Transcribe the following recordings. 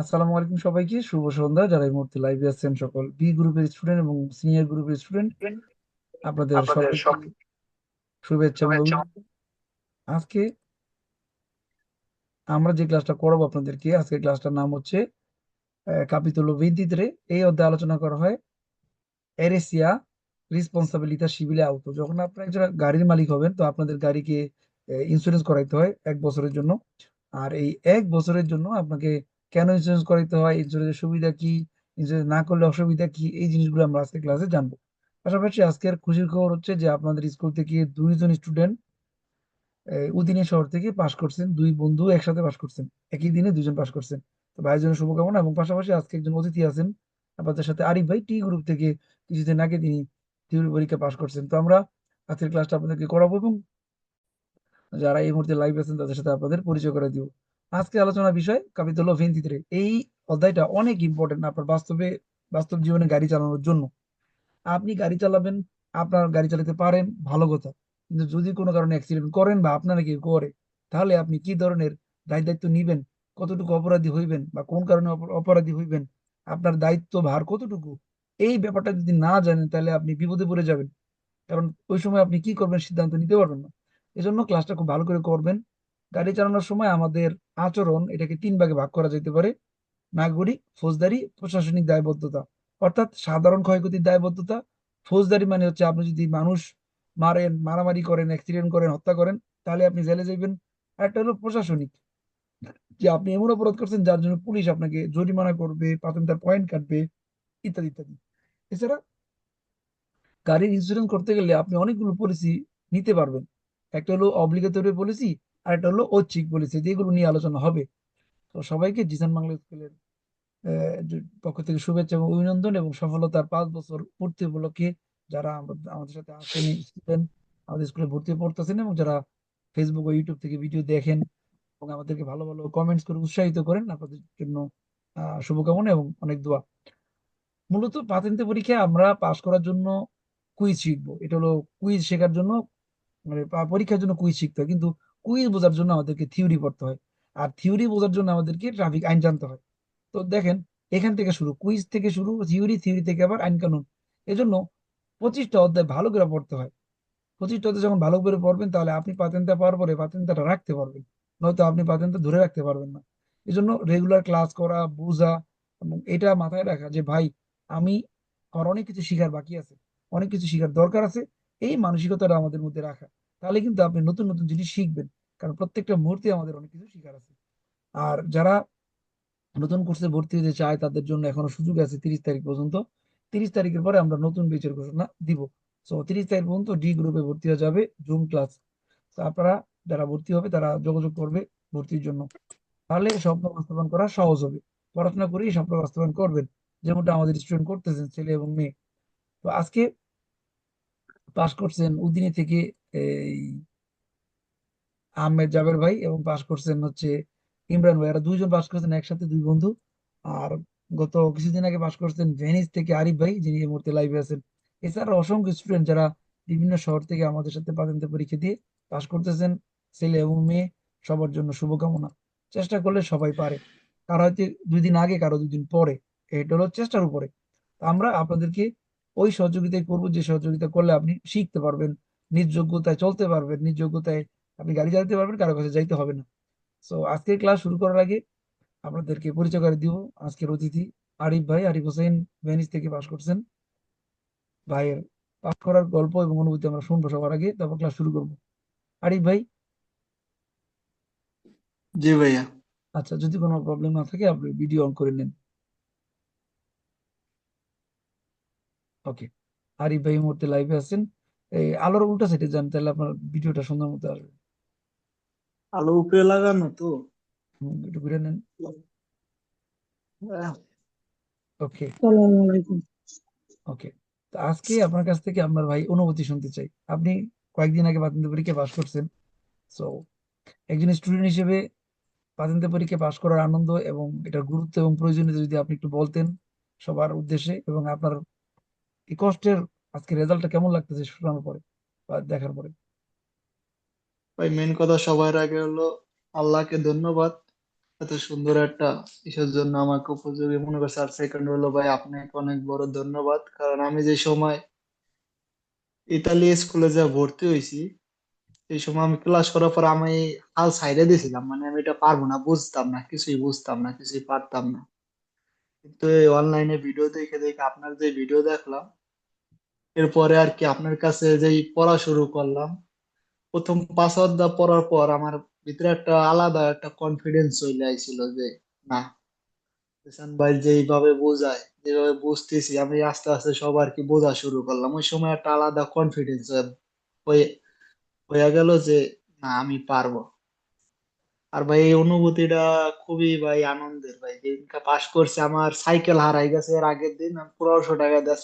আসসালামু আলাইকুম সবাইকে শুভ সন্ধ্যা। যারা এই মুহূর্তে লাইভে আছেন সকল বি গ্রুপের স্টুডেন্ট এবং সিনিয়র গ্রুপের স্টুডেন্ট আপনাদের সকলকে শুভেচ্ছা আজকে আমরা যে ক্লাসটা করাবো আপনাদেরকে আজকে ক্লাসটার নাম হচ্ছে কাপিতুলো ভেন্তিত্রে এই অধ্যায়ে আলোচনা করা হয় এরেসিয়া রেসপন্সাবিলিতা সিভিলে আউট যখন আপনারা একজন গাড়ির মালিক হবেন তো আপনাদের গাড়িকে ইন্স্যুরেন্স করাইতে হয় এক বছরের জন্য। আর এই এক বছরের জন্য আপনাকে কেন ইন্স্যুরেন্স করাইতে হয় ইন্স্যুরেন্সের সুবিধা কি ইন্স্যুরেন্স না করলে অসুবিধা কি, এই জিনিসগুলো আমরা আজকে ক্লাসে জানব। পাশাপাশি আজকের খুশির খবর হচ্ছে যে আপনাদের স্কুল থেকে দুইজন স্টুডেন্ট উদিনী শহর থেকে পাশ করছেন। দুই বন্ধু একসাথে পাশ করছেন। একই দিনে দুজন পাশ করছেন। তো ভাইয়ের জন্য শুভকামনা এবং পাশাপাশি আজকে একজন অতিথি আছেন আপনাদের সাথে আরিফ ভাই টি গ্রুপ থেকে কিছুদিন আগে তিনি থিওরি পরীক্ষা পাশ করছেন। তো আমরা আজকের ক্লাসটা আপনাদেরকে করাবো এবং যারা এই মুহূর্তে লাইভ আছেন তাদের সাথে আপনাদের পরিচয় করে দিব। আজকে আলোচনা বিষয় কাবিতুল্লাহ ভিন্তিত্রে এই অধ্যায়টা অনেক ইম্পর্টেন্ট আপনার বাস্তবে, বাস্তব জীবনে গাড়ি চালানোর জন্য। আপনি গাড়ি চালাবেন, আপনার গাড়ি চালাতে পারেন, ভালো কথা। কিন্তু যদি কোনো কারণে অ্যাক্সিডেন্ট করেন বা আপনারা কেউ করে, তাহলে আপনি কি ধরনের দায় দায়িত্ব নিবেন? কতটুকু অপরাধী হইবেন বা কোন কারণে অপরাধী হইবেন? আপনার দায়িত্ব ভার কতটুকু? এই ব্যাপারটা যদি না জানেন, তাহলে আপনি বিপদে পড়ে যাবেন। কারণ ওই সময় আপনি কি করবেন সিদ্ধান্ত নিতে পারবেন না। এজন্য ক্লাসটা খুব ভালো করে করবেন। গাড়ি চালানোর সময় আমাদের আচরণ এটাকে তিন ভাগে ভাগ করা যেতে পারে। নাগরিক, ফৌজদারি, প্রশাসনিক দায়বদ্ধতা। অর্থাৎ সাধারণ ক্ষয়ক্ষতির দায়বদ্ধতা। ফৌজদারি মানে হচ্ছে আপনি যদি মানুষ মারেন, মারামারি করেন অ্যাক্সিডেন্ট করেন, হত্যা করেন, তাহলে আপনি জেলে যাইবেন। একটা হলো প্রশাসনিক। যে আপনি এমন অপরাধ করছেন যার জন্য পুলিশ আপনাকে জরিমানা করবে, প্রথম তার পয়েন্ট কাটবে, ইত্যাদি ইত্যাদি। এছাড়া গাড়ির ইন্স্যুরেন্স করতে গেলে আপনি অনেকগুলো পলিসি নিতে পারবেন। একটা হলো অব্লিগেটরি পলিসি আর একটা হলো ঐচ্ছিক পলিসি যেগুলো নিয়ে আলোচনা হবে। তো সবাইকে জিসান বাংলা স্কুলের পক্ষ থেকে শুভেচ্ছা এবং অভিনন্দন এবং সফলতার পাঁচ বছর পূর্তি উপলক্ষে যারা আমাদের সাথে আসেন স্টুডেন্ট আমাদের স্কুলে ভর্তি পড়তেছেন এবং যারা ফেসবুক ও ইউটিউব থেকে ভিডিও দেখেন এবং আমাদেরকে ভালো ভালো কমেন্টস করে উৎসাহিত করেন, আপনাদের জন্য শুভকামনা এবং অনেক দোয়া। মূলত পাতেন্তে পরীক্ষায় আমরা পাশ করার জন্য কুইজ শিখব। এটা হলো কুইজ শেখার জন্য মানে পরীক্ষার জন্য কুইজ শিখতে হয়। কিন্তু কুইজ বোঝার জন্য আমাদেরকে থিওরি পড়তে হয়। আর থিওরি বোঝার জন্য আমাদেরকে ট্রাফিক আইন জানতে হয়। তো দেখেন, এখান থেকে শুরু কুইজ থেকে শুরু থিওরি থিওরি থেকে আবার আইন কানুন। এজন্য পঁচিশটা অধ্যায় ভালো করে পড়তে হয়। পঁচিশটা অধ্যায় যখন ভালো করে পড়বেন, তাহলে আপনি পাতেনটা পাওয়ার পরে পাতেনটা রাখতে পারবেন। নয়তো আপনি পাতেনটা ধরে রাখতে পারবেন না। এজন্য রেগুলার ক্লাস করা, বোঝা এবং এটা মাথায় রাখা যে, ভাই, আমি আমার অনেক কিছু শিখার বাকি আছে। অনেক কিছু শিখার দরকার আছে। এই মানসিকতাটা আমাদের মধ্যে রাখা। তাহলে কিন্তু আপনি নতুন নতুন জিনিস শিখবেন। কারণ প্রত্যেকটা মুহূর্তে আমাদের অনেক কিছু শিখার আছে। আর যারা নতুন কোর্সে ভর্তি হতে চায়, তাদের জন্য এখনও সুযোগ আছে তিরিশ তারিখ পর্যন্ত। তিরিশ তারিখের পরে আমরা নতুন বেচের ঘোষণা দিব। তো তিরিশ তারিখ পর্যন্ত ডি গ্রুপে ভর্তি হয়ে যাবে জুম ক্লাস আপনারা যারা ভর্তি হবে, তারা যোগাযোগ করবে ভর্তির জন্য। তাহলে স্বপ্ন বাস্তবায়ন করা সহজ হবে। পড়াশোনা করেই স্বপ্ন বাস্তবায়ন করবেন। যেমনটা আমাদের স্টুডেন্ট করতেছেন, ছেলে এবং মেয়ে। তো আজকে পাশ করছেন উদিনী থেকে এই আহমেদ জাবের ভাই এবং পাশ করছেন হচ্ছে ইমরান ভাই। এরা দুইজন পাশ করছেন, একসাথে দুই বন্ধু। আর গত কিছুদিন আগে পাশ করছেন ভেনিস থেকে আরিফ ভাই, যিনি এই মুহূর্তে লাইভে আছেন। এছাড়া অসংখ্য স্টুডেন্ট যারা বিভিন্ন শহর থেকে আমাদের সাথে পাতেন্তে পরীক্ষা দিয়ে পাশ করতেছেন, ছেলে এবং মেয়ে, সবার জন্য শুভকামনা। চেষ্টা করলে সবাই পারে। কারও হয়তো দুই দিন আগে, কারও দুই দিন পরে। এটা হলো চেষ্টার উপরে। আমরা আপনাদেরকে ওই সহযোগিতাই করব, যে সহযোগিতা করলে আপনি শিখতে পারবেন, নিজ যোগ্যতায় চলতে পারবেন, নিজ যোগ্যতায় আপনি গাড়ি চালাতে পারবেন কারও কাছে যাইতে হবে না। সো আজকের ক্লাস শুরু করার আগে আপনাদেরকে পরিচয় করে দিব। আজকের অতিথি আরিফ ভাই আরিফ হোসেন ভেনিস থেকে পাশ করছেন। ভাইয়ের পাশ করার গল্প এবং অনুভূতি আমরা শুনব সবার আগে তারপর ক্লাস শুরু করব। আরিফ ভাই? জি ভাইয়া। আচ্ছা যদি কোনো প্রবলেম না থাকে আপনি ভিডিও অন করে নেন। ওকে আরিফ ভাই মুহূর্তে লাইভে আছেন। এই আলোর উল্টা সাইডে যান তাহলে আপনার ভিডিওটা সুন্দর মতো আসবে। আলো উপরে লাগানো তো। একটু ঘুরে নেন। ওকে। আসসালামু আলাইকুম। ওকে। তো আজকে আপনার কাছ থেকে আপনার ভাই অনুভূতি শুনতে চাই। আপনি কয়েকদিন আগে প্রাথমিক পরীক্ষা পাশ করছেন। সো একজন স্টুডেন্ট হিসেবে প্রাথমিক পরীক্ষা পাশ করার আনন্দ এবং এটার গুরুত্ব এবং প্রয়োজনীয়তা যদি আপনি একটু বলতেন সবার উদ্দেশ্যে এবং আপনার এই কষ্টের আজকে রেজাল্টটা কেমন লাগতেছে শোনানোর পরে বা দেখার পরে। ভাই মেন কথা সবার আগে হলো আল্লাহকে ধন্যবাদ। এত সুন্দর একটা ইসের জন্য আমাকে উপযোগী মনে করছে। আর সেকেন্ড হলো ভাই, আপনাকে অনেক বড় ধন্যবাদ। কারণ আমি যে সময় ইতালি স্কুলে যা ভর্তি হয়েছি, সেই সময় আমি ক্লাস করার পর আমি হাল সাইডে দিয়েছিলাম। মানে আমি এটা পারব না, বুঝতাম না, কিছুই বুঝতাম না, কিছুই পারতাম না। কিন্তু এই অনলাইনে ভিডিও দেখে দেখে আপনার যে ভিডিও দেখলাম, এরপরে আর কি আপনার কাছে যেই পড়া শুরু করলাম প্রথম পাঁচ অধ্যায় পড়ার পর আমার ভিতরে একটা আলাদা একটা কনফিডেন্স চলে আইছিল যে, না, হাসান ভাই যেইভাবে বোঝায়, যেভাবে বুঝতেছি, আমি আস্তে আস্তে সবার কি বোঝা শুরু করলাম। ওই সময় একটা আলাদা কনফিডেন্স হয়ে হয়ে গেল যে, না, আমি পারব। আর ভাই, এই অনুভূতিটা খুবই ভাই আনন্দের ভাই। যেদিনকা পাস করছে, আমার সাইকেল হারাই গেছে। এর আগের দিন আমি পনেরোশো টাকা দিয়ে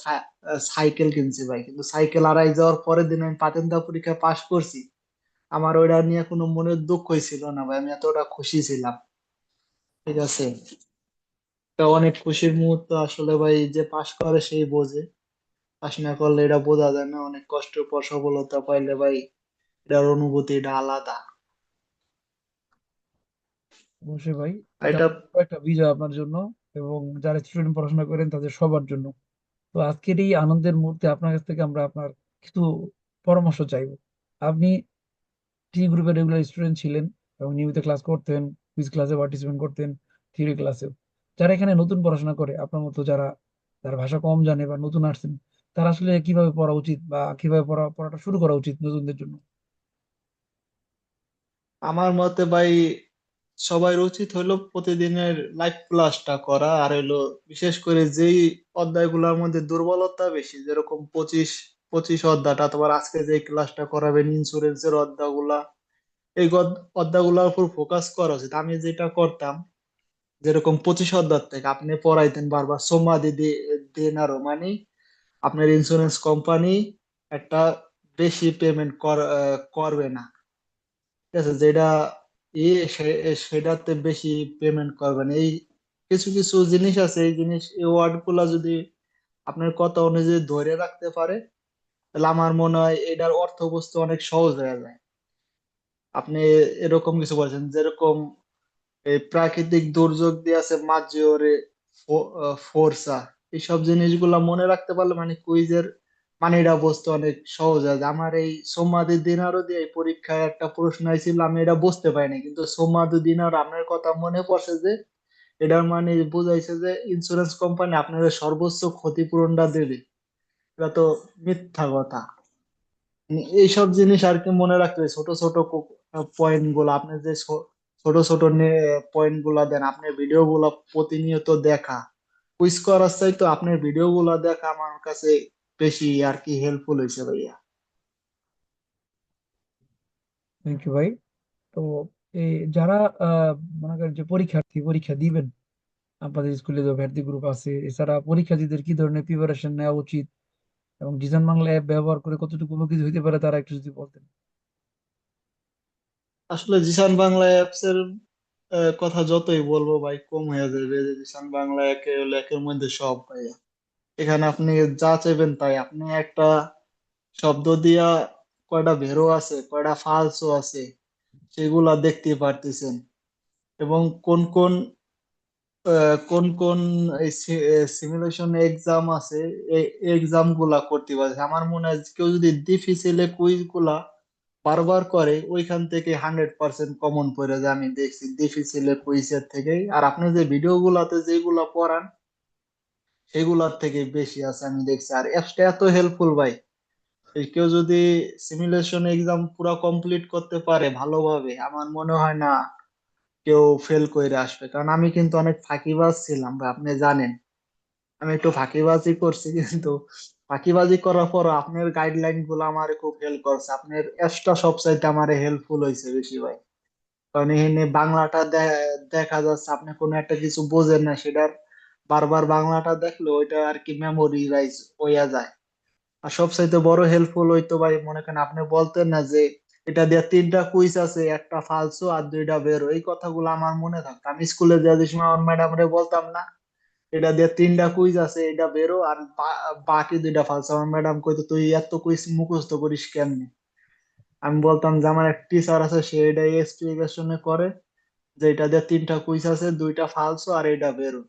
সাইকেল কিনছি ভাই। কিন্তু সাইকেল হারাই যাওয়ার পরের দিন আমি পাতেন্তা পরীক্ষা পাস করছি। আমার ওইটা নিয়ে কোনো মনের দুঃখই ছিল না ভাই আমি এতটা খুশি ছিলাম। ঠিক আছে? অনেক খুশির মুহূর্ত আসলে ভাই যে পাস করে সেই বোঝে। পাশ না করলে এটা বোঝা যায় না অনেক কষ্টের পর সফলতা পাইলে ভাই এটার অনুভূতি এটা আলাদা। অবশ্যই ভাই এটা এটা একটা বিজয় আপনার জন্য এবং যারা স্টুডেন্ট পড়াশোনা করেন তাদের সবার জন্য। তো আজকের এই আনন্দের মুহূর্তে আপনার কাছ থেকে আমরা আপনার কিছু পরামর্শ চাইব। আপনি টি গ্রুপের রেগুলার স্টুডেন্ট ছিলেন এবং নিয়মিত ক্লাস করতেন কুইজ ক্লাসে পার্টিসিপেট করতেন থিওরি ক্লাসেও যারা এখানে নতুন পড়াশোনা করে, আপনার মতো যারা যারা ভাষা কম জানে বা নতুন আসছেন, তারা আসলে কীভাবে পড়া উচিত বা কীভাবে পড়া, পড়াটা শুরু করা উচিত নতুনদের জন্য? আমার মতে ভাই সবার উচিত হলো প্রতিদিনের লাইভ ক্লাসটা করা, আর হলো বিশেষ করে যেই অধ্যায়গুলোর মধ্যে দুর্বলতা বেশি, যেরকম পঁচিশ পঁচিশ অধ্যায়টা তোমার আজকে যে ক্লাসটা করাবেন ইন্স্যুরেন্সের অধ্যায়গুলা, এই অধ্যায়গুলোর উপর ফোকাস করা উচিত। আমি যেটা করতাম, যেরকম পঁচিশ অধ্যায় থেকে আপনি পড়াইতেন বারবার সোমাদি দেন আরও মানে আপনার ইন্স্যুরেন্স কোম্পানি একটা বেশি পেমেন্ট করবে না। ঠিক আছে? যেটা ই সেটাতে বেশি পেমেন্ট করবেন এই কিছু কিছু জিনিস আছে। এই জিনিস, এই ওয়ার্ডগুলা যদি আপনার কথা অনুযায়ী ধরে রাখতে পারে আমার মনে হয় এটার অর্থবস্তু অনেক সহজ হয়ে যায়। আপনি এরকম কিছু বলছেন, যেরকম এই প্রাকৃতিক দুর্যোগ দিয়ে আছে মাজোরে ফোর্সা। এইসব জিনিসগুলা মনে রাখতে পারলে মানে কুইজের মানিটা বুঝতে অনেক সহজ হয় আমার এই সোমাদি দিনারও দিয়ে এই পরীক্ষায় একটা প্রশ্ন আইছিল, আমি এটা বুঝতে পারিনি। কিন্তু সোমাদি দিনার আপনার কথা মনে পড়ছে যে, এটার মানে বুঝাইছে যে ইন্স্যুরেন্স কোম্পানি আপনার সর্বোচ্চ ক্ষতিপূরণটা দেবে। এটা তো মিথ্যা কথা। মানে এইসব জিনিস আর কি মনে রাখতে হবে। ছোট ছোট পয়েন্টগুলো, আপনি যে ছোট ছোট পয়েন্টগুলা দেন আপনার ভিডিও গুলা প্রতিনিয়ত দেখা। কুইজ করার চাইতে আপনার ভিডিও গুলা দেখা আমার কাছে বেশি আর কি হেল্পফুল হয়েছে ভাইয়া। থ্যাংক ইউ ভাই। তো এই যারা মনে করেন যে পরীক্ষার্থী, পরীক্ষা দিবেন, আপনাদের স্কুলে যে ভর্তি গ্রুপ আছে, এছাড়া পরীক্ষার্থীদের কি ধরনের প্রিপারেশন নেওয়া উচিত? এবং ডিজাইন বাংলা অ্যাপ ব্যবহার করে কতটুকু উপকৃত হইতে পারে তারা একটু যদি বলতেন। আসলে জিসান বাংলা অ্যাপস এর কথা যতই বলব ভাই, কম হয়ে যাবে যে জিসান বাংলা একে একের মধ্যে সব ভাইয়া। এখানে আপনি যা চাইবেন তাই। আপনি একটা শব্দ দিয়া কয়টা ভেরো আছে, কয়টা ফালসো আছে, সেগুলা দেখতে পারতেছেন। এবং কোন কোন কোন কোন সিমুলেশন এক্সাম আছে এই এক্সামগুলা করতে পারছে। আমার মনে হয় কেউ যদি ডিফিসিলে কুইজগুলা বারবার করে, ওইখান থেকে হান্ড্রেড পার্সেন্ট কমন পড়ে যায়। আমি দেখছি ডিফিসিলে কুইজের থেকেই। আর আপনি যে ভিডিও গুলাতে যেগুলা পড়ান, সেগুলার থেকে বেশি আছে, আমি দেখছি। আর অ্যাপসটা এত হেল্পফুল ভাই। কেউ যদি সিমুলেশন এক্সাম পুরো কমপ্লিট করতে পারে ভালোভাবে, আমার মনে হয় না কেউ ফেল করে আসবে। কারণ আমি কিন্তু অনেক ফাঁকিবাজ ছিলাম ভাই, আপনি জানেন। আমি একটু ফাঁকিবাজি করছি কিন্তু ফাঁকিবাজি করার পর আপনার গাইডলাইনগুলো আমার খুব হেল্প করছে। আপনার অ্যাপসটা সবচাইতে আমার হেল্পফুল হয়েছে বেশি ভাই। কারণ এখানে বাংলাটা দেখা যাচ্ছে আপনি কোনো একটা কিছু বোঝেন না, সেটার বারবার বাংলাটা দেখলে ওইটা আর কি মেমোরিরাইজ হইয়া যায়। আর সবচাইতে বড় হেল্পফুল হইতো ভাই, মনে করেন আপনি বলতেন না যে এটা দিয়ে তিনটা কুইজ আছে, একটা ফালসু আর দুইটা বেরো। এই কথাগুলো আমার মনে থাকতো। আমি স্কুলে যে সময় আমার ম্যাডামরে বলতাম না, এটা দিয়ে তিনটা কুইজ আছে, এটা বেরো আর বাকি দুইটা ফালসু আমার ম্যাডাম কইতো, তুই এত কুইজ মুখস্থ করিস কেমনে? আমি বলতাম যে, আমার এক টিচার আছে, সে এটাই এক্সপ্লিকেশনে করে যে, এটা দিয়ে তিনটা কুইজ আছে, দুইটা ফালসো আর এটা বেরো।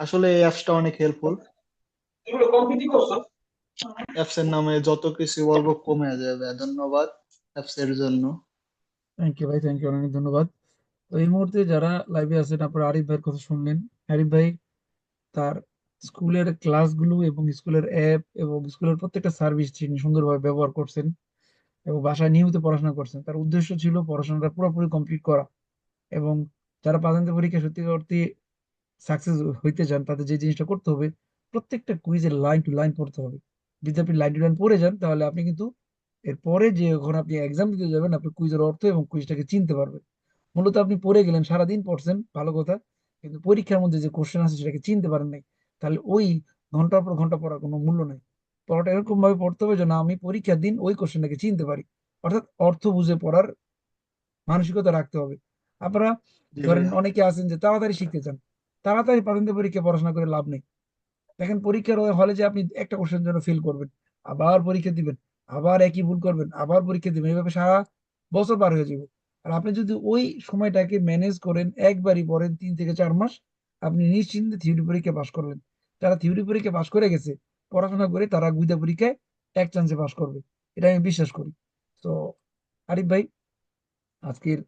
আসলে এই অ্যাপসটা অনেক হেল্পফুল অ্যাপস এর নামে যত কিছু বলব কমে যাবে। ধন্যবাদ অ্যাপস এর জন্য। থ্যাংক ইউ ভাই থ্যাংক ইউ অনেক ধন্যবাদ। তো এই মুহূর্তে যারা লাইভে আছেন, আপনারা আরিফ ভাইয়ের কথা শুনলেন। আরিফ ভাই তার স্কুলের ক্লাসগুলো এবং স্কুলের অ্যাপ এবং স্কুলের প্রত্যেকটা সার্ভিস তিনি সুন্দরভাবে ব্যবহার করছেন এবং বাসায় নিয়মিত পড়াশোনা করছেন। তার উদ্দেশ্য ছিল পড়াশোনাটা পুরোপুরি কমপ্লিট করা এবং যারা প্রাথমিক পরীক্ষা সত্যি করতে সাকসেস হইতে চান, তাদের যে জিনিসটা করতে হবে, প্রত্যেকটা কুইজের লাইন টু লাইন পড়তে হবে। যদি আপনি লাইন টু লাইন পড়ে যান তাহলে আপনি কিন্তু এরপরে যে যখন আপনি এক্সাম দিতে যাবেন আপনি কুইজের অর্থ এবং কুইজটাকে চিনতে পারবেন। মূলত আপনি পড়ে গেলেন সারাদিন পড়ছেন ভালো কথা কিন্তু পরীক্ষার মধ্যে যে কোশ্চেন আছে সেটাকে চিনতে পারেন নাই। তাহলে ওই ঘণ্টার পর ঘণ্টা পড়ার কোনো মূল্য নাই। পড়াটা এরকম ভাবে পড়তে হবে যে না আমি পরীক্ষার দিন ওই কোশ্চেনটাকে চিনতে পারি। অর্থাৎ অর্থ বুঝে পড়ার মানসিকতা রাখতে হবে। আপনারা ধরেন অনেকে আছেন যে তাড়াতাড়ি শিখতে চান। তাড়াতাড়ি প্রাথমিক পরীক্ষা পড়াশোনা করে লাভ নেই। দেখেন পরীক্ষার হলে যে আপনি একটা কোশ্চেন জন্য ফেল করবেন আবার পরীক্ষা দিবেন আবার একই ভুল করবেন আবার পরীক্ষা দিবেন এইভাবে সারা বছর পার হয়ে যাবে। আর আপনি যদি ওই সময়টাকে ম্যানেজ করেন একবারই পড়েন তিন থেকে চার মাস আপনি নিশ্চিন্তে থিওরি পরীক্ষা পাশ করবেন। যারা থিওরি পরীক্ষা পাশ করে গেছে পড়াশোনা করে তারা গুইদা পরীক্ষায় এক চান্সে পাশ করবে। এটা আমি বিশ্বাস করি। তো আরিফ ভাই আজকের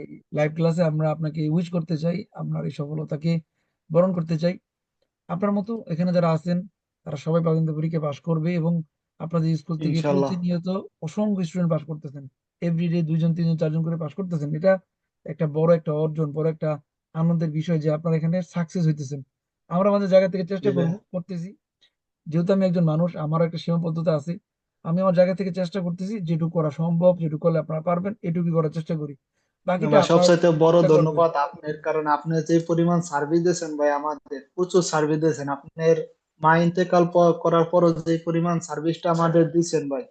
এই লাইভ ক্লাসে আমরা আপনাকে উইশ করতে চাই আপনার এই সফলতাকে বরণ করতে চাই। আপনার মতো এখানে যারা আছেন তারা সবাই প্রাথমিক পরীক্ষা পাশ করবে এবং আপনাদের স্কুল থেকে প্রতিনিয়ত অসংখ্য স্টুডেন্ট পাশ করতেছেন। এভরিডে দুইজন তিনজন চারজন করে পাশ করতেছেন। এটা একটা বড় একটা অর্জন বড় একটা আনন্দের বিষয় যে আপনারা এখানে সাকসেস হইতেছেন। আমরা আমাদের জায়গা থেকে চেষ্টা করব করতেছি। যেহেতু আমি একজন মানুষ আমার একটা সীমাবদ্ধতা আছে। আমি আমার জায়গা থেকে চেষ্টা করতেছি যেটুকু করা সম্ভব যেটুকু করলে আপনারা পারবেন এটুকুই করার চেষ্টা করি। সবচাইতে বড় ধন্যবাদ আপনার কারণ আপনি যে পরিমাণ সার্ভিস দিয়েছেন ভাই আমাদের প্রচুর সার্ভিস দিয়েছেন। আপনার মা ইন্তেকাল করার পরও যে পরিমাণ সার্ভিসটা আমাদের দিয়েছেন ভাই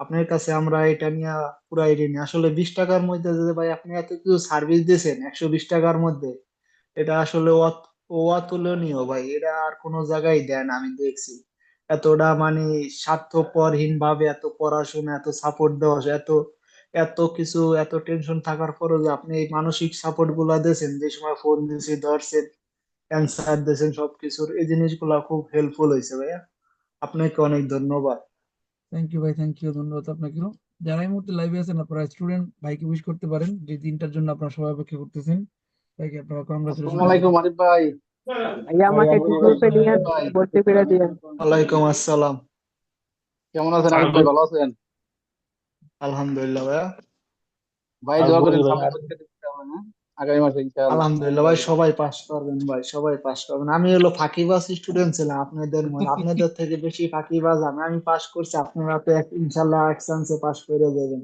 আপনার কাছে আমরা এটা নিয়ে পুরাই ঋণী আসলে বিশ টাকার মধ্যে যে ভাই আপনি এত কিছু সার্ভিস দিয়েছেন একশো বিশ টাকার মধ্যে এটা আসলে অত- অতুলনীয় ভাই এটা আর কোনো জায়গায় দেয় না আমি দেখছি। এতটা মানে স্বার্থপরহীন ভাবে এত পড়াশোনা এত সাপোর্ট দেওয়া এত এত কিছু এত টেনশন থাকার পরও যে আপনি এই মানসিক সাপোর্টগুলা দিয়েছেন যে সময় ফোন দিয়েছি ধরছেন অ্যান্সার দিয়েছেন সবকিছুর এই জিনিসগুলা খুব হেল্পফুল হয়েছে ভাইয়া। আপনাকে অনেক ধন্যবাদ। থ্যাংক ইউ ভাই থ্যাংক ইউ ধন্যবাদ আপনাকেও। যারা এই মুহূর্তে লাইভে আছেন আপনারা স্টুডেন্ট ভাইকে উইশ করতে পারেন যে দিনটার জন্য আপনারা সবাই অপেক্ষা করতেছেন। ভাইকে আপনারা কংগ্রাচুলেশন আসসালামু আলাইকুম আরিফ ভাই। ভাইয়া আমাকে গ্রুপে নিয়ে ভর্তি করে দিয়েন ওয়ালাইকুম আসসালাম। কেমন আছেন আরিফ ভাই ভালো আছেন? আলহামদুলিল্লাহ ভাইয়া। ভাই দোয়া করেন সামনে পরীক্ষা দিতে হবে না আগামী মাসে ইনশাআল্লাহ। আলহামদুলিল্লাহ ভাই সবাই পাস করবেন ভাই সবাই পাস করবেন। আমি হলো ফাঁকিবাজ স্টুডেন্ট ছিলাম আপনাদের মধ্যে আপনাদের থেকে বেশি ফাঁকিবাজ আমি আমি পাস করছি আপনারা তো ইনশাল্লাহ এক চান্সে পাস করে যাবেন।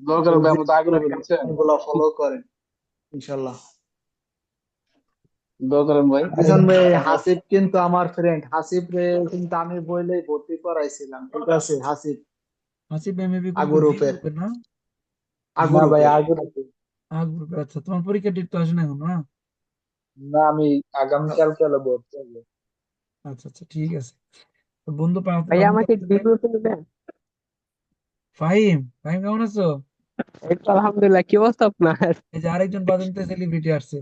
দোয়া করেন ভাই আমরা তো আগ্রহ বুঝছেনগুলো ফলো করেন ইনশাল্লাহ দোয়া করেন ভাই। বিজন ভাই হাসিব কিন্তু আমার ফ্রেন্ড হাসিব রে কিন্তু আমি বইলেই ভর্তি করাইছিলাম ঠিক আছে হাসিব। গ্রুপের বি রূপের। গ্রুপের না? ভাই আচ্ছা। তোমার পরীক্ষার ডেট তো আসে না এখন না? না আমি ভর্তি হব? আচ্ছা আচ্ছা ঠিক আছে। তো বন্ধু বন্ধু আমাকে নেবেন ফাহিম ফাহিম কেমন আছো? এই তো আলহামদুলিল্লাহ কি অবস্থা আপনার? এই যে আরেকজন বাজানতে সেলিব্রিটি আসছে।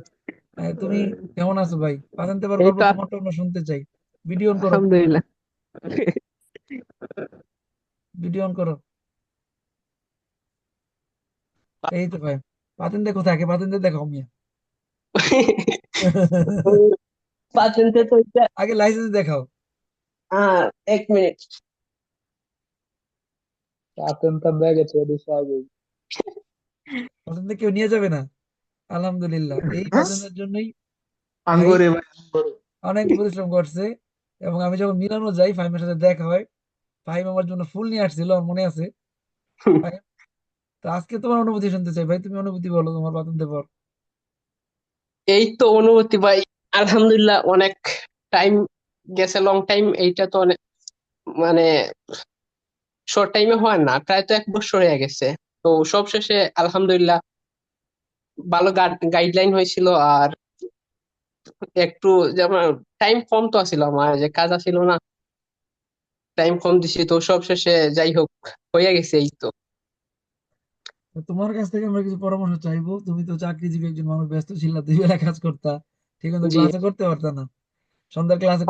তুমি কেমন আছো ভাই? বাজানতে পার এই তো আমরা শুনতে চাই। ভিডিও অন করো। আলহামদুলিল্লাহ। ভিডিও অন করো। এই তো ভাই। পাতেন্তে কোথায়? আগে পাতেন্তে দেখাও মিয়া। পাতেন্তে তো আগে লাইসেন্স দেখাও। আহ, এক মিনিট। আতঙ্ক ব্যাগে চলে আগে। পাতেন্তে কেউ নিয়ে যাবে না? আলহামদুলিল্লাহ। এই পাতেন্তের জন্যই ভাই আঙ্গুরে ভাই আঙ্গুরে অনেক পরিশ্রম করছে। এবং আমি যখন মিলানো যাই ফাহিমের সাথে দেখা হয় ফাহিম আমার জন্য ফুল নিয়ে আসছিল আমার মনে আছে? তো আজকে তোমার অনুভূতি শুনতে চাই। ভাই, তুমি অনুভূতি বলো, তোমার পাতেন্তে পর এই তো অনুভূতি ভাই, আলহামদুলিল্লাহ অনেক টাইম গেছে লং টাইম এইটা তো অনেক মানে শর্ট টাইমে হয় না, প্রায় তো এক বছর হয়ে গেছে। তো সব শেষে আলহামদুলিল্লাহ ভালো গাইডলাইন হয়েছিল, আর একটু যেমন টাইম কম তো ছিল আমার, যে কাজ ছিল না টাইম কম দিছি তো সব শেষে যাই হোক হয়ে গেছে এই তো। তোমার কাছ থেকে আমরা কিছু পরামর্শ চাইব? তুমি তো চাকরিজীবী একজন মানুষ ব্যস্ত ছিল দুই বেলা কাজ করতা। ঠিক মতো জি। ক্লাসে করতে পারতা না। সন্ধ্যার ক্লাসে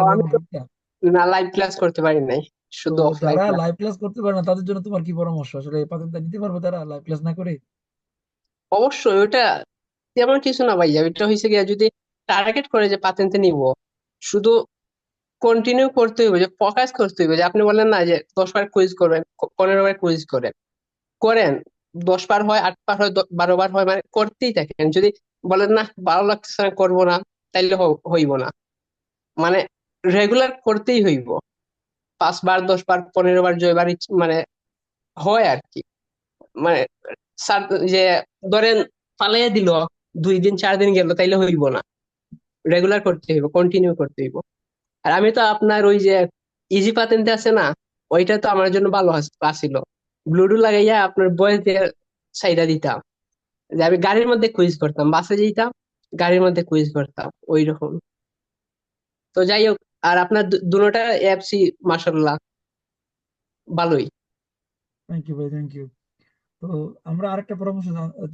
না লাইভ ক্লাস করতে পারি নাই শুধু অফলাইন যারা ক্লাস লাইভ ক্লাস করতে পারে না তাদের জন্য তোমার কি পরামর্শ? আসলে পাতেনটা নিতে পারবে তারা লাইভ ক্লাস না করে? অবশ্যই ওটা তেমন কিছু না ভাইয়া ওইটা হয়েছে গিয়া যদি টার্গেট করে যে পাতেন্টে নিব। শুধু কন্টিনিউ করতে হইবে, যে ফোকাস করতে হইবে, যে আপনি বললেন না যে দশ বার কুইজ করবেন পনেরো বার কুইজ করেন। করেন, দশ বার হয়, আট বার হয় বারো বার হয় মানে করতেই থাকেন। যদি বলেন না ভালো লাগতেছে না, করব না, তাইলে হইব না। মানে রেগুলার করতেই হইব। পাঁচবার দশ বার, পনেরো বার জয়বার ইচ- মানে হয় আর কি। মানে যে ধরেন পালাইয়া দিল, দুই দিন, চার দিন গেল, তাইলে হইব না। রেগুলার করতে হইব কন্টিনিউ করতে হইব। আর আমি তো আপনার ওই যে ইজি পাতেন্টে আছে না ওইটা তো আমার জন্য ভালো আসছিল ব্লুটুথ লাগাইয়া আপনার বয়স দিয়ে সাইডা দিতাম। যে আমি গাড়ির মধ্যে কুইজ করতাম বাসে যেতাম গাড়ির মধ্যে কুইজ করতাম ওই রকম তো যাই হোক আর আপনার দু- দুটোটা অ্যাপসই মাশাল্লাহ ভালোই। থ্যাংক ইউ ভাই থ্যাংক ইউ তো আমরা আরেকটা পরামর্শ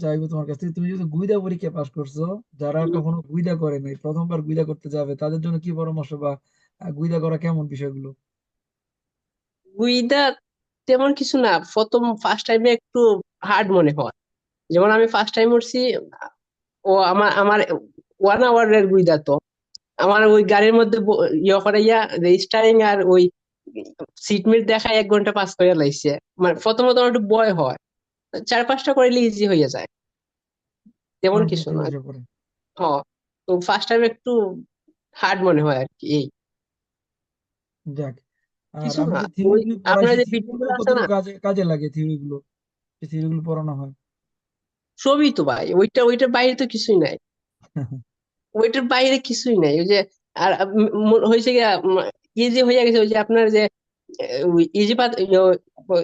চাইব তোমার কাছ থেকে। তুমি যেহেতু গুইদা পরীক্ষা পাস করছ যারা কখনো গুইদা করে নাই প্রথমবার গুইদা করতে যাবে তাদের জন্য কি পরামর্শ বা গুইদা করা কেমন বিষয়গুলো? গুইদা তেমন কিছু না প্রথম ফার্স্ট টাইমে একটু হার্ড মনে হয়। যেমন আমি ফার্স্ট টাইম উঠছি ও আমার আমার ওয়ান আওয়ারের গুইদা তো। আমার ওই গাড়ির মধ্যে ইয়ে করাইয়া স্টারিং আর ওই সিট মিট দেখায় এক ঘণ্টা পাস করে লাইছে। মানে প্রথমত আমার একটু ভয় হয়। চার পাঁচটা করলে ইজি হয়ে যায়। তেমন কিছু না। হয়ে হ্যাঁ তো ফার্স্ট টাইম একটু হার্ড মনে হয় আর কি এই। যাক আর কিছু আমরা না যে ওই আপনার যে আছে কতটুকু না? কাজে কাজে লাগে যে পড়ানো হয়। সবই তো ভাই ওইটা ওইটার বাইরে তো কিছুই নাই। ওইটার বাইরে কিছুই নাই ওই যে আর উম, হয়েছে ইজি হয়ে গেছে ওই যে আপনার যে ইজি পাত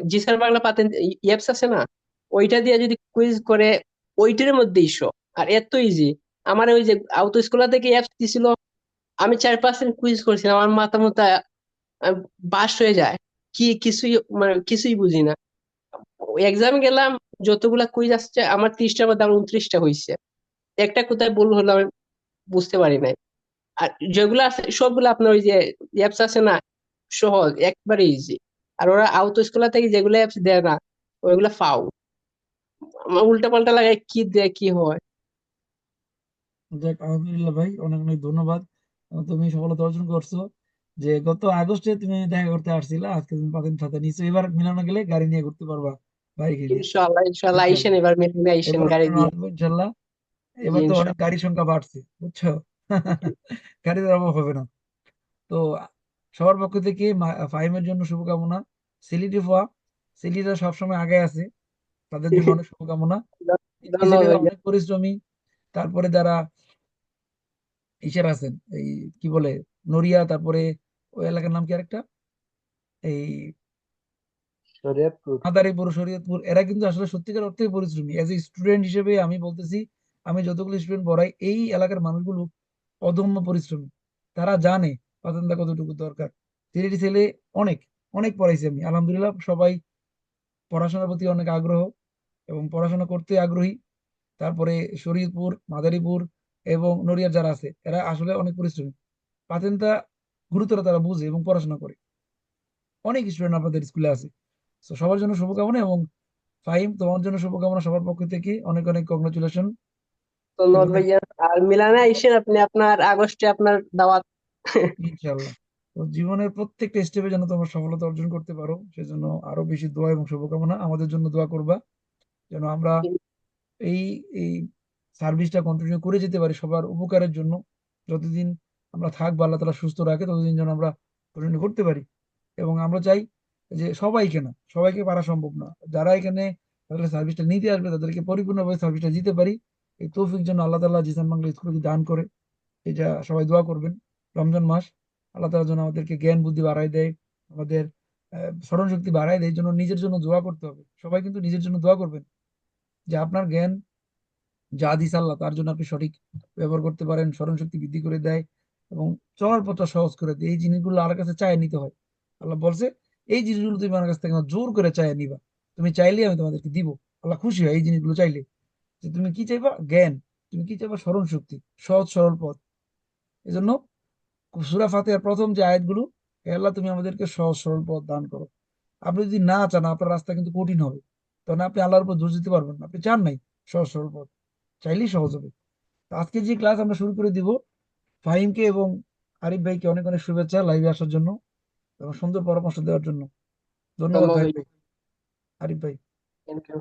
জি স্যার বাংলা পাতেন অ্যাপস আছে না? ওইটা দিয়ে যদি কুইজ করে ওইটার মধ্যে ইস্যু আর এত ইজি আমার ওই যে আউট স্কুলা থেকে অ্যাপস দিছিল আমি চার পার্সেন্ট কুইজ করছিলাম আমার মাথা মাথা বাস হয়ে যায়। কি, কিছুই মানে কিছুই বুঝি না। এক্সাম গেলাম, যতগুলা কুইজ আসছে, আমার ত্রিশটার মধ্যে আমার উনত্রিশটা হয়েছে একটা কোথায় ভুল হলো আমি বুঝতে পারি নাই। আর যেগুলো আছে, সবগুলো আপনার ওই যে অ্যাপস আছে না, সহজ, একবারে ইজি আর ওরা আউট স্কুলা থেকে যেগুলো অ্যাপস দেয় না, ওইগুলো ফাউ উল্টা পাল্টা লাগায় কি দেয়, কি হয়। যাক, আলহামদুলিল্লাহ ভাই, অনেক অনেক ধন্যবাদ। তুমি সফলতা অর্জন করছ। যে গত আগস্টে তুমি দেখা করতে আসছিলা আজকে তুমি পাতেন্ট সাথে নিশ্চো এবার মিলানো গেলে গাড়ি নিয়ে ঘুরতে পারবা বাইকে নিয়ে ইনশাল্লাহ ইনশাল্লাহ আইসেন এবার মেদিনা আইসেন গাড়ি দিয়ে আসব ইনশাল্লাহ এবার তো অনেক গাড়ির সংখ্যা বাড়ছে বুঝছ? গাড়ির অভাব হবে না। তো সবার পক্ষ থেকে ফাহিমের জন্য শুভকামনা। সিলেটি ফোয়া সিলেটিরা সবসময় আগে আছে তাদের জন্য অনেক শুভকামনা। অনেক পরিশ্রমী তারপরে যারা ইসের আছেন এই কি বলে নড়িয়া তারপরে ওই এলাকার নাম কি আরেকটা? এই শরীয়তপুর। মাদারীপুর শরীয়তপুর এরা কিন্তু আসলে সত্যিকার অর্থে পরিশ্রমী। এজ এ স্টুডেন্ট হিসেবে আমি বলতেছি আমি যতগুলো স্টুডেন্ট পড়াই এই এলাকার মানুষগুলো অদম্য পরিশ্রমী। তারা জানে পাতেনটা কতটুকু দরকার। সিলেটি ছেলে অনেক অনেক পড়াইছি আমি। আলহামদুলিল্লাহ সবাই পড়াশোনার প্রতি অনেক আগ্রহ এবং পড়াশোনা করতে আগ্রহী। তারপরে শরীয়তপুর মাদারীপুর এবং নড়িয়ার যারা আছে এরা আসলে অনেক পরিশ্রমী। পাতেনটা গুরুতর তারা বুঝে এবং পড়াশোনা করে। অনেক স্টুডেন্ট আপনাদের স্কুলে আছে। তো সবার জন্য শুভকামনা এবং ফাহিম তোমার জন্য শুভকামনা সবার পক্ষ থেকে। অনেক অনেক কংগ্রাচুলেশন ধন্যবাদ ভাইয়া। আর মিলানে আইসেন আপনি আপনার আগস্টে আপনার দাওয়াত। ইনশাল্লাহ তো জীবনের প্রত্যেকটা স্টেপে যেন তোমার সফলতা অর্জন করতে পারো সেজন্য আরও বেশি দোয়া এবং শুভকামনা। আমাদের জন্য দোয়া করবা যেন আমরা এই এই সার্ভিসটা কন্টিনিউ করে যেতে পারি সবার উপকারের জন্য। যতদিন আমরা থাকব, আল্লাহ তাআলা সুস্থ রাখে, ততদিন যেন আমরা কন্টিনিউ করতে পারি। এবং আমরা চাই যে সবাইকে না, সবাইকে পারা সম্ভব না। যারা এখানে তাদের সার্ভিসটা নিতে আসবে, তাদেরকে পরিপূর্ণভাবে সার্ভিসটা দিতে পারি, এই তৌফিক যেন আল্লাহ তাআলা জিসান বাংলা স্কুলকে দান করে, এটা সবাই দোয়া করবেন। রমজান মাস, আল্লাহ তাআলা যেন আমাদেরকে জ্ঞান, বুদ্ধি বাড়ায় দেয়, আমাদের স্মরণ শক্তি বাড়ায় দেয় জন্য নিজের জন্য দোয়া করতে হবে। সবাই কিন্তু নিজের জন্য দোয়া করবেন, যে আপনার জ্ঞান যা দিস আল্লাহ, তার জন্য আপনি সঠিক ব্যবহার করতে পারেন স্মরণ শক্তি বৃদ্ধি করে দেয় এবং চলার পথটা সহজ করে দেয় এই জিনিসগুলো আল্লাহর কাছে চায় নিতে হয়। আল্লাহ বলছে, এই জিনিসগুলো তুমি আমার কাছ থেকে জোর করে চায় নিবা। তুমি চাইলেই আমি তোমাদেরকে দিব। আল্লাহ খুশি হয় এই জিনিসগুলো চাইলে। যে তুমি কি চাইবা? জ্ঞান। তুমি কি চাইবা? স্মরণ শক্তি। সহজ, সরল পথ। এই জন্য সূরা ফাতিহার প্রথম যে আয়াতগুলো, হে আল্লাহ, তুমি আমাদেরকে সহজ, সরল পথ দান করো। আপনি যদি না চান, আপনার রাস্তা কিন্তু কঠিন হবে। তখন আপনি আল্লাহর উপর দোষ দিতে পারবেন আপনি চান নাই, সহজ, সরল পথ। চাইলেই সহজ হবে। আজকে যে ক্লাস আমরা শুরু করে দিব ফাহিমকে এবং আরিফ ভাইকে অনেক অনেক শুভেচ্ছা লাইভে আসার জন্য এবং সুন্দর পরামর্শ দেওয়ার জন্য। ধন্যবাদ আরিফ ভাই। Thank you